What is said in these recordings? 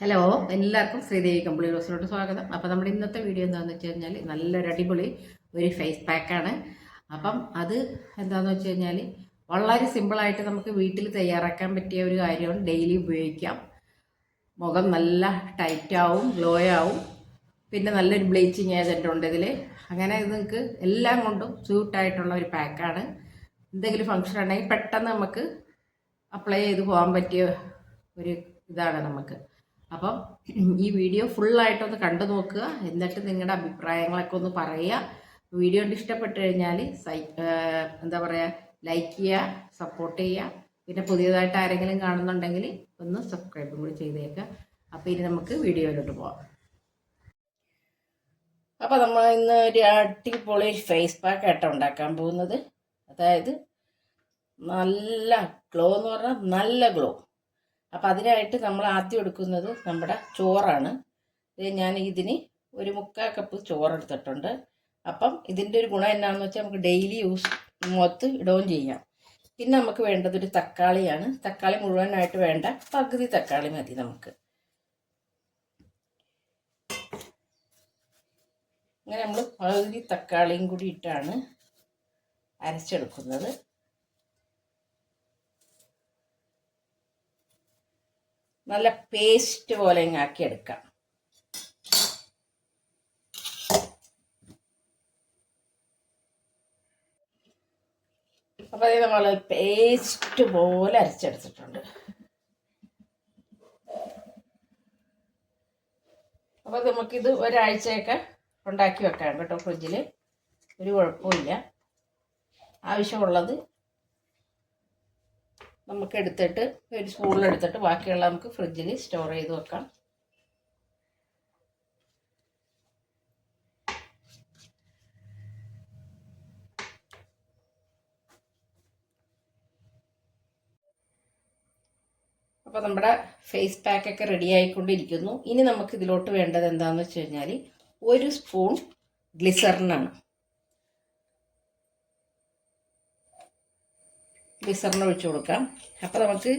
Hello എല്ലാവർക്കും ശ്രീദേവി കമ്പിളി റോസിലോട്ട് സ്വാഗതം. അപ്പോൾ നമ്മുടെ ഇന്നത്തെ വീഡിയോ എന്താണെന്ന് വെച്ച് കഴിഞ്ഞാൽ നല്ലൊരു അടിപൊളി ഒരു ഫേസ് പാക്കാണ് അപ്പം അത് എന്താണെന്ന് വെച്ച് കഴിഞ്ഞാൽ വളരെ സിമ്പിളായിട്ട് നമുക്ക് വീട്ടിൽ തയ്യാറാക്കാൻ പറ്റിയ ഒരു കാര്യമാണ് ഡെയിലി ഉപയോഗിക്കാം. മുഖം നല്ല ടൈറ്റാവും ഗ്ലോ ആവും. പിന്നെ നല്ലൊരു ബ്ലീച്ചിങ് ഏജന്റ് ഉണ്ട് ഇതിൽ അങ്ങനെ ഇത് നിങ്ങൾക്ക് എല്ലാം കൊണ്ടും സ്യൂട്ടായിട്ടുള്ള ഒരു പാക്കാണ് എന്തെങ്കിലും ഫങ്ഷൻ ഉണ്ടെങ്കിൽ പെട്ടെന്ന് നമുക്ക് അപ്ലൈ ചെയ്ത് പോകാൻ പറ്റിയ ഒരു ഇതാണ് നമുക്ക്. അപ്പം ഈ വീഡിയോ ഫുള്ളായിട്ടൊന്ന് കണ്ടു നോക്കുക. എന്നിട്ട് നിങ്ങളുടെ അഭിപ്രായങ്ങളൊക്കെ ഒന്ന് പറയുക. വീഡിയോ ഇഷ്ടപ്പെട്ട് കഴിഞ്ഞാൽ സൈ എന്താ പറയുക ലൈക്ക് ചെയ്യുക സപ്പോർട്ട് ചെയ്യുക. പിന്നെ പുതിയതായിട്ട് ആരെങ്കിലും കാണുന്നുണ്ടെങ്കിൽ ഒന്ന് സബ്സ്ക്രൈബും കൂടി ചെയ്തേക്കുക അപ്പോൾ ഇനി നമുക്ക് വീഡിയോയിലോട്ട് പോവാം. അപ്പോൾ നമ്മൾ ഇന്ന് ഒരു അടിപൊളി ഫേസ് പാക്ക് ആയിട്ട് ഉണ്ടാക്കാൻ പോകുന്നത്. അതായത് നല്ല ഗ്ലോ എന്ന് പറഞ്ഞാൽ നല്ല ഗ്ലോ. അപ്പം അതിനായിട്ട് നമ്മൾ ആദ്യം എടുക്കുന്നത് നമ്മുടെ ചോറാണ്. ഇത് ഞാൻ ഇതിന് ഒരു മുക്കാൽ കപ്പ് ചോറ് എടുത്തിട്ടുണ്ട്. അപ്പം ഇതിന്റെ ഒരു ഗുണം എന്നാന്ന് വെച്ചാൽ നമുക്ക് ഡെയിലി യൂസ് മുഖത്ത് ഇടുകയും ചെയ്യാം. പിന്നെ നമുക്ക് വേണ്ടത് ഒരു തക്കാളിയാണ്. തക്കാളി മുഴുവനായിട്ട് വേണ്ട പകുതി തക്കാളി മതി നമുക്ക്. അങ്ങനെ നമ്മൾ പകുതി തക്കാളിയും കൂടി ഇട്ടാണ് അരച്ചെടുക്കുന്നത്. നല്ല പേസ്റ്റ് പോലെ ആക്കി എടുക്കാം. അപ്പോൾ അത് നമ്മൾ പേസ്റ്റ് പോലെ അരച്ചെടുത്തിട്ടുണ്ട്. അപ്പോൾ നമുക്കിത് ഒരാഴ്ചയൊക്കെ ഉണ്ടാക്കി വെക്കാം കേട്ടോ ഫ്രിഡ്ജിൽ ഒരു കുഴപ്പമില്ല ആവശ്യമുള്ളത് നമുക്ക് എടുത്തിട്ട് ഒരു സ്പൂണിൽ എടുത്തിട്ട് ബാക്കിയുള്ള നമുക്ക് ഫ്രിഡ്ജിൽ സ്റ്റോർ ചെയ്ത് വെക്കാം. അപ്പോൾ നമ്മുടെ ഫേസ് പാക്കൊക്കെ റെഡി ആയിക്കൊണ്ടിരിക്കുന്നു. ഇനി നമുക്ക് ഇതിലോട്ട് വേണ്ടത് എന്താണെന്ന് വെച്ച് കഴിഞ്ഞാൽ ഒരു സ്പൂൺ ഗ്ലിസറിനാണ് ഗ്ലിസറിന് ഒഴിച്ച് കൊടുക്കാം. അപ്പോൾ നമുക്ക്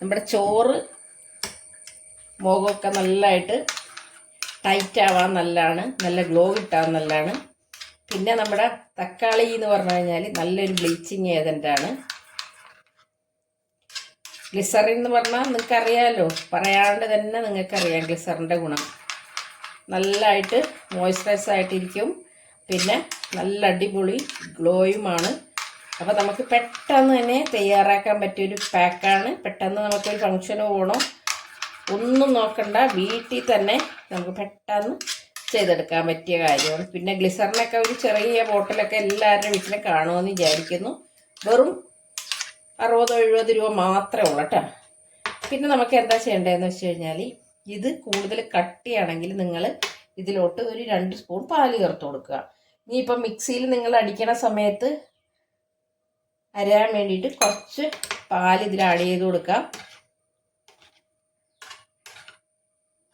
നമ്മുടെ ചോറ് മുഖമൊക്കെ നല്ലതായിട്ട് ടൈറ്റ് ആവാൻ നല്ലതാണ്. നല്ല ഗ്ലോ കിട്ടാൻ നല്ലതാണ്. പിന്നെ നമ്മുടെ തക്കാളി എന്ന് പറഞ്ഞു കഴിഞ്ഞാൽ നല്ലൊരു ബ്ലീച്ചിങ് ഏജന്റാണ് ഗ്ലിസറിൻ എന്ന് പറഞ്ഞാൽ നിങ്ങൾക്കറിയാമല്ലോ പറയാണ്ട് തന്നെ നിങ്ങൾക്കറിയാം ഗ്ലിസറിന്റെ ഗുണം. നല്ലതായിട്ട് മോയ്സ്ചറൈസ് ആയിട്ടിരിക്കും. പിന്നെ നല്ല അടിപൊളി ഗ്ലോയുമാണ് അപ്പോൾ നമുക്ക് പെട്ടെന്ന് തന്നെ തയ്യാറാക്കാൻ പറ്റിയൊരു പാക്കാണ്. പെട്ടെന്ന് നമുക്കൊരു ഫങ്ഷന് പോകണോ ഒന്നും നോക്കണ്ട. വീട്ടിൽ തന്നെ നമുക്ക് പെട്ടെന്ന് ചെയ്തെടുക്കാൻ പറ്റിയ കാര്യമാണ്. പിന്നെ ഗ്ലിസറിനൊക്കെ ഒരു ചെറിയ ബോട്ടിലൊക്കെ എല്ലാവരുടെ വീട്ടിലും കാണുമെന്ന് വിചാരിക്കുന്നു. വെറും അറുപതോ എഴുപത് രൂപ മാത്രമേ ഉള്ളൂ കേട്ടോ. പിന്നെ നമുക്ക് എന്താ ചെയ്യേണ്ടതെന്ന് വെച്ച് കഴിഞ്ഞാൽ ഇത് കൂടുതൽ കട്ടിയാണെങ്കിൽ നിങ്ങൾ ഇതിലോട്ട് ഒരു രണ്ട് സ്പൂൺ പാൽ ചേർത്ത് കൊടുക്കുക. ഇനിയിപ്പം മിക്സിയിൽ നിങ്ങൾ അടിക്കണ സമയത്ത് അരയാൻ വേണ്ടിയിട്ട് കുറച്ച് പാൽ ഇതിൽ ആഡ് ചെയ്ത് കൊടുക്കാം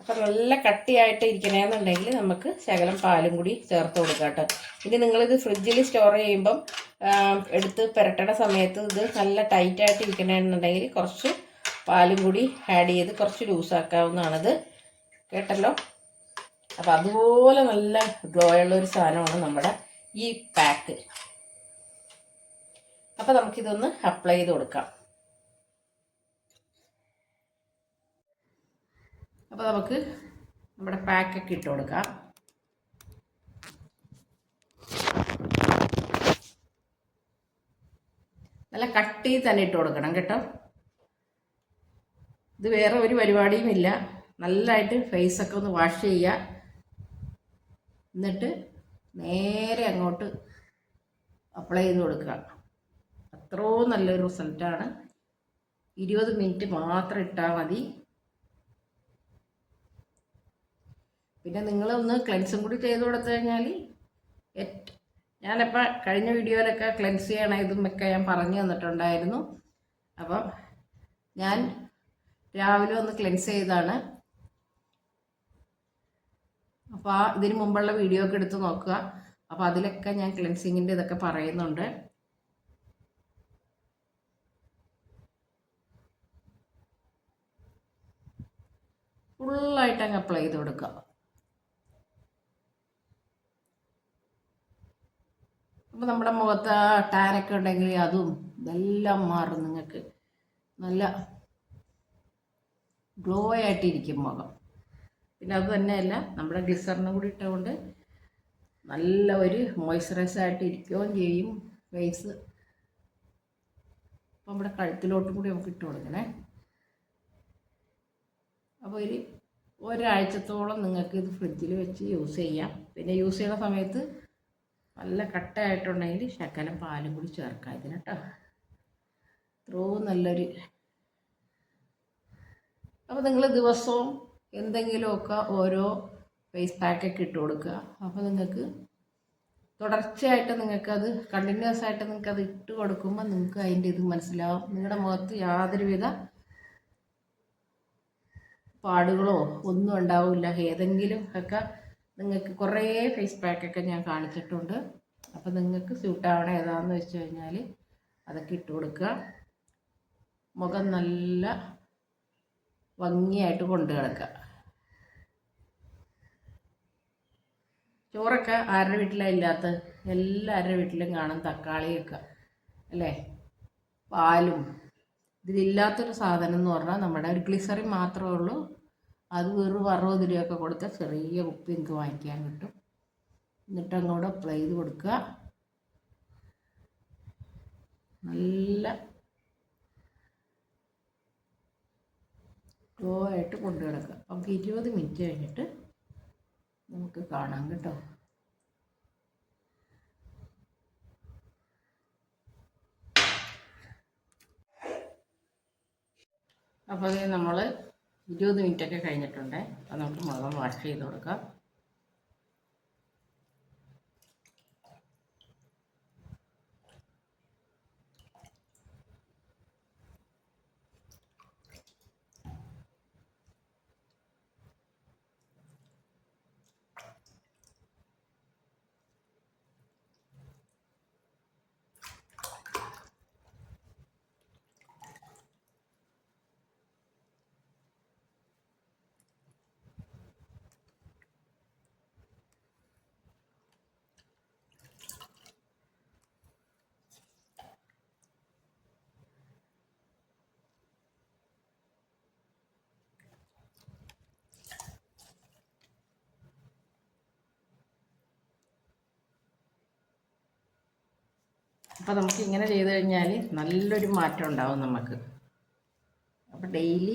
അപ്പം നല്ല കട്ടിയായിട്ട് ഇരിക്കണമെന്നുണ്ടെങ്കിൽ നമുക്ക് ശകലം പാലും കൂടി ചേർത്ത് കൊടുക്കാം കേട്ടോ. ഇനി നിങ്ങളിത് ഫ്രിഡ്ജിൽ സ്റ്റോർ ചെയ്യുമ്പം എടുത്ത് പുരട്ടണ സമയത്ത് ഇത് നല്ല ടൈറ്റായിട്ട് ഇരിക്കണമെന്നുണ്ടെങ്കിൽ കുറച്ച് പാലും കൂടി ആഡ് ചെയ്ത് കുറച്ച് ലൂസാക്കാവുന്നതാണത് കേട്ടല്ലോ? അപ്പം അതുപോലെ നല്ല ഗ്ലോ ഉള്ള ഒരു സാധനമാണ് നമ്മുടെ ഈ പാക്ക് അപ്പോൾ നമുക്കിതൊന്ന് അപ്ലൈ ചെയ്ത് കൊടുക്കാം. അപ്പോൾ നമുക്ക് നമ്മുടെ പാക്കൊക്കെ ഇട്ട് കൊടുക്കാം. നല്ല കട്ടി തന്നെ ഇട്ട് കൊടുക്കണം കേട്ടോ. ഇത് വേറെ ഒരു പരിപാടിയും ഇല്ല. നല്ലതായിട്ട് ഫേസൊക്കെ ഒന്ന് വാഷ് ചെയ്യുക. എന്നിട്ട് നേരെ അങ്ങോട്ട് അപ്ലൈ ചെയ്ത് കൊടുക്കുക. അത്രയും നല്ലൊരു റിസൾട്ടാണ്. ഇരുപത് മിനിറ്റ് മാത്രം ഇട്ടാൽ മതി. പിന്നെ നിങ്ങളൊന്ന് ക്ലെൻസും കൂടി ചെയ്ത് കൊടുത്തു കഴിഞ്ഞാൽ ഞാനിപ്പോൾ കഴിഞ്ഞ വീഡിയോയിലൊക്കെ ക്ലെൻസ് ചെയ്യണ ഒക്കെ ഞാൻ പറഞ്ഞു തന്നിട്ടുണ്ടായിരുന്നു. അപ്പം ഞാൻ രാവിലെ ഒന്ന് ക്ലെൻസ് ചെയ്താണ്. അപ്പോൾ ആ ഇതിന് മുമ്പുള്ള വീഡിയോ ഒക്കെ എടുത്ത് നോക്കുക. അപ്പോൾ അതിലൊക്കെ ഞാൻ ക്ലെൻസിങ്ങിന്റെ ഇതൊക്കെ പറയുന്നുണ്ട്. ഫുള്ളായിട്ട് അങ്ങ് അപ്ലൈ ചെയ്ത് കൊടുക്കുക. അപ്പോൾ നമ്മുടെ മുഖത്ത് ടാനൊക്കെ ഉണ്ടെങ്കിൽ അതും ഇതെല്ലാം മാറും നിങ്ങൾക്ക്. നല്ല ഗ്ലോ ആയിട്ടിരിക്കും മുഖം. പിന്നെ അത് തന്നെയല്ല നമ്മുടെ ഗ്ലിസറിനും കൂടി ഇട്ടുകൊണ്ട് നല്ല ഒരു ആയിട്ട് ഇരിക്കുകയും ചെയ്യും. ഫേസ് അപ്പം നമ്മുടെ കഴുത്തിലോട്ടും കൂടി നമുക്ക് ഇട്ട് കൊടുക്കണേ. അപ്പോൾ ഒരു ഒരാഴ്ചത്തോളം നിങ്ങൾക്ക് ഇത് ഫ്രിഡ്ജിൽ വെച്ച് യൂസ് ചെയ്യാം. പിന്നെ യൂസ് ചെയ്യുന്ന സമയത്ത് നല്ല കട്ടയായിട്ടുണ്ടെങ്കിൽ ശകലം പാലും കൂടി ചേർക്കാം ഇതിന് കേട്ടോ ഇത്രയും നല്ലൊരു അപ്പോൾ നിങ്ങൾ ദിവസവും എന്തെങ്കിലുമൊക്കെ ഓരോ ഫേസ് പാക്കൊക്കെ ഇട്ട് കൊടുക്കുക. അപ്പോൾ നിങ്ങൾക്ക് തുടർച്ചയായിട്ട് നിങ്ങൾക്കത് കണ്ടിന്യൂസ് ആയിട്ട് നിങ്ങൾക്കത് ഇട്ട് കൊടുക്കുമ്പോൾ നിങ്ങൾക്ക് അതിന്റെ ഇത് മനസ്സിലാവും. നിങ്ങളുടെ മുഖത്ത് യാതൊരുവിധ പാടുകളോ ഒന്നും ഉണ്ടാവില്ല. ഏതെങ്കിലും ഒക്കെ നിങ്ങൾക്ക് കുറേ ഫേസ് പാക്കൊക്കെ ഞാൻ കാണിച്ചിട്ടുണ്ട്. അപ്പോൾ നിങ്ങൾക്ക് സ്യൂട്ടാവണ ഏതാണെന്ന് വെച്ച് കഴിഞ്ഞാൽ അതൊക്കെ ഇട്ട് കൊടുക്കുക. മുഖം നല്ല ഭംഗിയായിട്ട് കൊണ്ടു കിടക്കുക ചോറൊക്കെ ആരുടെ വീട്ടിലാണ് ഇല്ലാത്ത? എല്ലാവരുടെ വീട്ടിലും കാണും തക്കാളിയൊക്കെ അല്ലേ? പാലും. ഇതിലില്ലാത്തൊരു സാധനം എന്ന് പറഞ്ഞാൽ നമ്മുടെ ഒരു ഗ്ലിസറിൻ മാത്രമേ ഉള്ളൂ. അത് വെറും അറുപത് രൂപയൊക്കെ കൊടുത്താൽ ചെറിയ കുപ്പി നിങ്ങൾക്ക് വാങ്ങിക്കാൻ കിട്ടും. എന്നിട്ട് അങ്ങോട്ട് അപ്ലൈ ചെയ്ത് കൊടുക്കുക. നല്ല ഗ്ലോ ആയിട്ട് കൊണ്ടു കിടക്കുക. നമുക്ക് ഇരുപത് മിനിറ്റ് കഴിഞ്ഞിട്ട് നമുക്ക് കാണാം കേട്ടോ. അപ്പോൾ നമ്മൾ ഇരുപത് മിനിറ്റൊക്കെ കഴിഞ്ഞിട്ടുണ്ട്. നമുക്ക് മുഖം വാഷ് ചെയ്ത് കൊടുക്കാം. അപ്പോൾ നമുക്ക് ഇങ്ങനെ ചെയ്ത് കഴിഞ്ഞാൽ നല്ലൊരു മാറ്റം ഉണ്ടാവും നമുക്ക്. അപ്പോൾ ഡെയിലി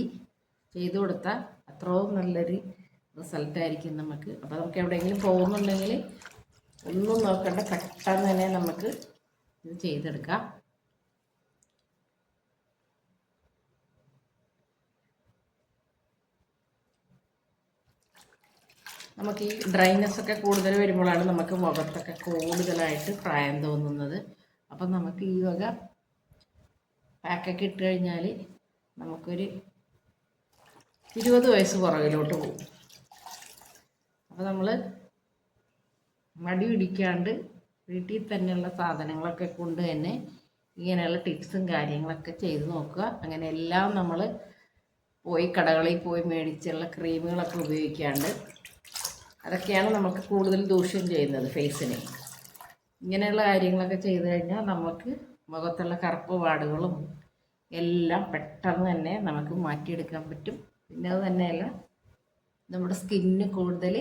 ചെയ്തു കൊടുത്താൽ അത്രയും നല്ലൊരു റിസൾട്ടായിരിക്കും നമുക്ക്. അപ്പോൾ നമുക്ക് എവിടെയെങ്കിലും പോകുന്നുണ്ടെങ്കിൽ ഒന്നും നോക്കേണ്ട പെട്ടെന്ന് തന്നെ നമുക്ക് ഇത് ചെയ്തെടുക്കാം. നമുക്ക് ഈ ഡ്രൈനെസ് ഒക്കെ കൂടുതൽ വരുമ്പോഴാണ് നമുക്ക് മുഖത്തൊക്കെ കൂടുതലായിട്ട് പ്രായം തോന്നുന്നത്. അപ്പം നമുക്ക് ഈ വക പാക്കൊക്കെ ഇട്ട് കഴിഞ്ഞാൽ നമുക്കൊരു ഇരുപത് വയസ്സ് പുറകിലോട്ട് പോകും. അപ്പോൾ നമ്മൾ മടി പിടിക്കാണ്ട് വീട്ടിൽ തന്നെയുള്ള സാധനങ്ങളൊക്കെ കൊണ്ട് തന്നെ ഇങ്ങനെയുള്ള ടിപ്സും കാര്യങ്ങളൊക്കെ ചെയ്ത് നോക്കുക. അങ്ങനെ എല്ലാം നമ്മൾ പോയി കടകളിൽ പോയി മേടിച്ചുള്ള ക്രീമുകളൊക്കെ ഉപയോഗിക്കാണ്ട് അതൊക്കെയാണ് നമുക്ക് കൂടുതൽ ദൂഷ്യം ചെയ്യുന്നത് ഫേസിന് ഇങ്ങനെയുള്ള കാര്യങ്ങളൊക്കെ ചെയ്തു കഴിഞ്ഞാൽ നമുക്ക് മുഖത്തുള്ള കറുപ്പ് പാടുകളും എല്ലാം പെട്ടെന്ന് തന്നെ നമുക്ക് മാറ്റിയെടുക്കാൻ പറ്റും. പിന്നെ അത് തന്നെയല്ല നമ്മുടെ സ്കിന്നിന് കൂടുതൽ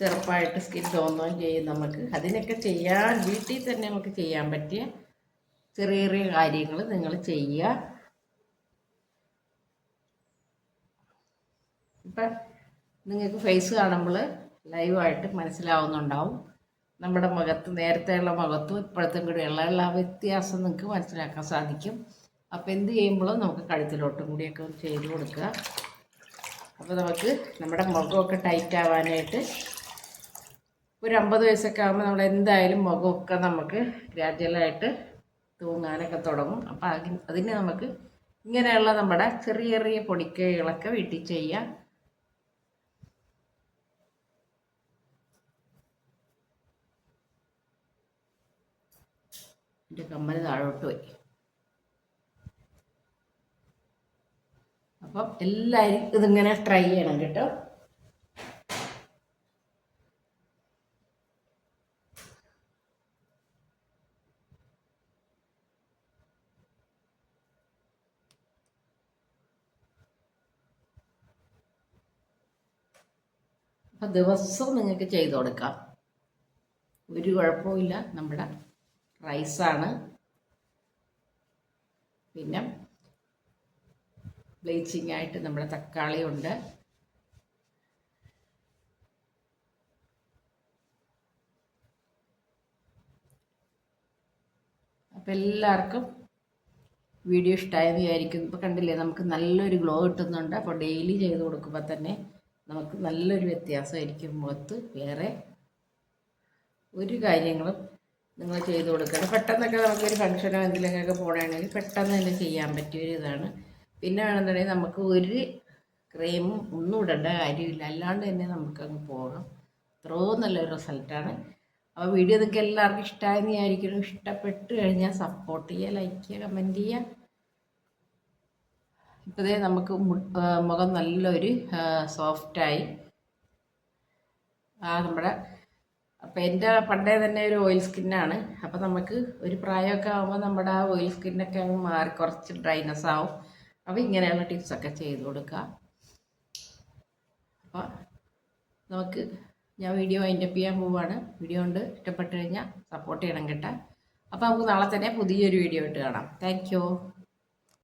ചെറുപ്പമായിട്ട് സ്കിൻ തോന്നുകയും ചെയ്യും നമുക്ക്. അതിനൊക്കെ ചെയ്യാൻ വീട്ടിൽ തന്നെ നമുക്ക് ചെയ്യാൻ പറ്റിയ ചെറിയ ചെറിയ കാര്യങ്ങൾ നിങ്ങൾ ചെയ്യുക. ഇപ്പം നിങ്ങൾക്ക് ഫേസ് കാണുമ്പോൾ ലൈവായിട്ട് മനസ്സിലാവുന്നുണ്ടാവും. നമ്മുടെ മുഖത്ത് നേരത്തെയുള്ള മുഖത്തും ഇപ്പോഴത്തെ കൂടെയുള്ള എല്ലാ വ്യത്യാസം നിങ്ങൾക്ക് മനസ്സിലാക്കാൻ സാധിക്കും. അപ്പോൾ എന്ത് ചെയ്യുമ്പോഴും നമുക്ക് കഴുത്തിലോട്ടും കൂടിയൊക്കെ ഒന്ന് ചെയ്ത് കൊടുക്കുക. അപ്പോൾ നമുക്ക് നമ്മുടെ മുഖമൊക്കെ ടൈറ്റ് ആവാനായിട്ട് ഒരു അമ്പത് വയസ്സൊക്കെ ആകുമ്പോൾ നമ്മൾ എന്തായാലും മുഖമൊക്കെ നമുക്ക് ഗ്രാജുവലായിട്ട് തൂങ്ങാനൊക്കെ തുടങ്ങും. അപ്പോൾ അതിന് അതിന് നമുക്ക് ഇങ്ങനെയുള്ള നമ്മുടെ ചെറിയ ചെറിയ പൊടിക്കൈകളൊക്കെ വീട്ടിൽ ചെയ്യാം എന്റെ കമ്മൽ താഴോട്ട് പോയി. അപ്പം എല്ലാവരും ഇതിങ്ങനെ ട്രൈ ചെയ്യണം കേട്ടോ. അപ്പം ദിവസവും നിങ്ങൾക്ക് ചെയ്തു കൊടുക്കാം. ഒരു കുഴപ്പമില്ല നമ്മുടെ റൈസാണ്. പിന്നെ ബ്ലീച്ചിങ് ആയിട്ട് നമ്മുടെ തക്കാളി ഉണ്ട് അപ്പം എല്ലാവർക്കും വീഡിയോ ഇഷ്ടമായെന്ന് വിചാരിക്കുന്നു. ഇപ്പോൾ കണ്ടില്ലേ നമുക്ക് നല്ലൊരു ഗ്ലോ കിട്ടുന്നുണ്ട്. അപ്പോൾ ഡെയിലി ചെയ്ത് കൊടുക്കുമ്പോൾ തന്നെ നമുക്ക് നല്ലൊരു വ്യത്യാസമായിരിക്കും മുഖത്ത്. വേറെ ഒരു കാര്യങ്ങളും നിങ്ങൾ ചെയ്ത് കൊടുക്കണം. പെട്ടെന്നൊക്കെ നമുക്കൊരു ഫംഗ്ഷനോ എന്തെങ്കിലുമൊക്കെ പോകണമെങ്കിൽ പെട്ടെന്ന് തന്നെ ചെയ്യാൻ പറ്റിയ ഒരു ഇതാണ്. പിന്നെ വേണമെന്നുണ്ടെങ്കിൽ നമുക്ക് ഒരു ക്രീമും ഒന്നും ഇടേണ്ട കാര്യമില്ല. അല്ലാണ്ട് തന്നെ നമുക്കങ്ങ് പോകാം. അത്രയും നല്ലൊരു റിസൾട്ടാണ് അപ്പോൾ വീഡിയോ നിങ്ങൾക്ക് എല്ലാവർക്കും ഇഷ്ടമായെന്ന് വിചാരിക്കുന്നു. ഇഷ്ടപ്പെട്ട് കഴിഞ്ഞാൽ സപ്പോർട്ട് ചെയ്യുക ലൈക്ക് ചെയ്യുക കമന്റ് ചെയ്യുക. ഇപ്പോഴേ നമുക്ക് മുഖം നല്ലൊരു സോഫ്റ്റായി ആ നമ്മുടെ അപ്പം എന്റെ പണ്ടേ തന്നെ ഒരു ഓയിൽ സ്കിന്നാണ് അപ്പം നമുക്ക് ഒരു പ്രായമൊക്കെ ആകുമ്പോൾ നമ്മുടെ ആ ഓയിൽ സ്കിന്നൊക്കെ മാറി കുറച്ച് ഡ്രൈനസ് ആവും. അപ്പോൾ ഇങ്ങനെയുള്ള ടിപ്സൊക്കെ ചെയ്ത് കൊടുക്കുക. അപ്പോൾ നമുക്ക് ഞാൻ വീഡിയോ വൈൻഡപ്പ് ചെയ്യാൻ പോവുകയാണ് വീഡിയോ കൊണ്ട് ഇഷ്ടപ്പെട്ട് കഴിഞ്ഞാൽ സപ്പോർട്ട് ചെയ്യണം കേട്ടാ. അപ്പോൾ നമുക്ക് നാളെ തന്നെ പുതിയൊരു വീഡിയോ ഇട്ട് കാണാം. താങ്ക്